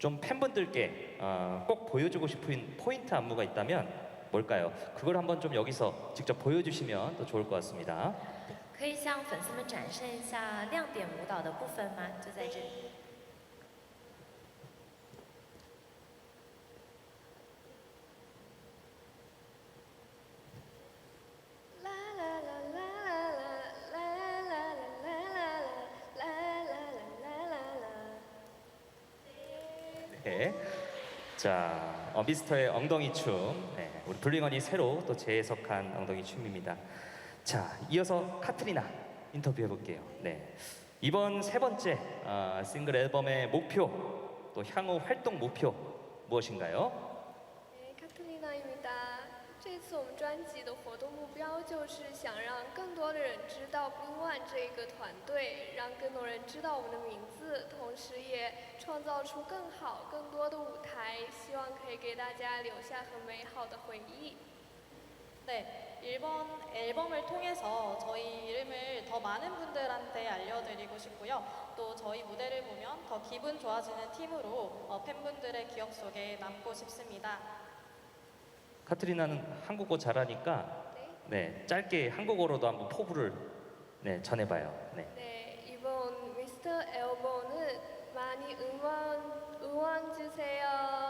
좀 팬분들께 어, 꼭 보여주고 싶은 포인트 안무가 있다면 뭘까요? 그걸 한번 좀 여기서 직접 보여주시면 더 좋을 것 같습니다. 可以向粉丝们展示一下亮点舞蹈的部分吗？就在这 네. 자, 어, 미스터의 엉덩이 춤. 네, 우리 블링언이 새로 또 재해석한 엉덩이 춤입니다. 자, 이어서 카트리나 인터뷰 해볼게요. 네. 이번 세 번째 아, 싱글 앨범의 목표, 또 향후 활동 목표 무엇인가요? 哎，卡特丽娜伊米达，这次我们专辑的活动目标就是想让更多的人知道 Blue One 这个团队，让更多人 知道我们的名字，同时也创造出更好、更多的舞台，希望可以给大家留下很美好的回忆。 네, 일본 앨범을 통해서 저희 이름을 더 많은 분들한테 알려드리고 싶고요. 또 저희 무대를 보면 더 기분 좋아지는 팀으로 어, 팬분들의 기억 속에 남고 싶습니다. 카트리나는 한국어 잘하니까 네. 네, 짧게 한국어로도 한번 포부를 네, 전해봐요. 네. 네, 응원, 응원 주세요.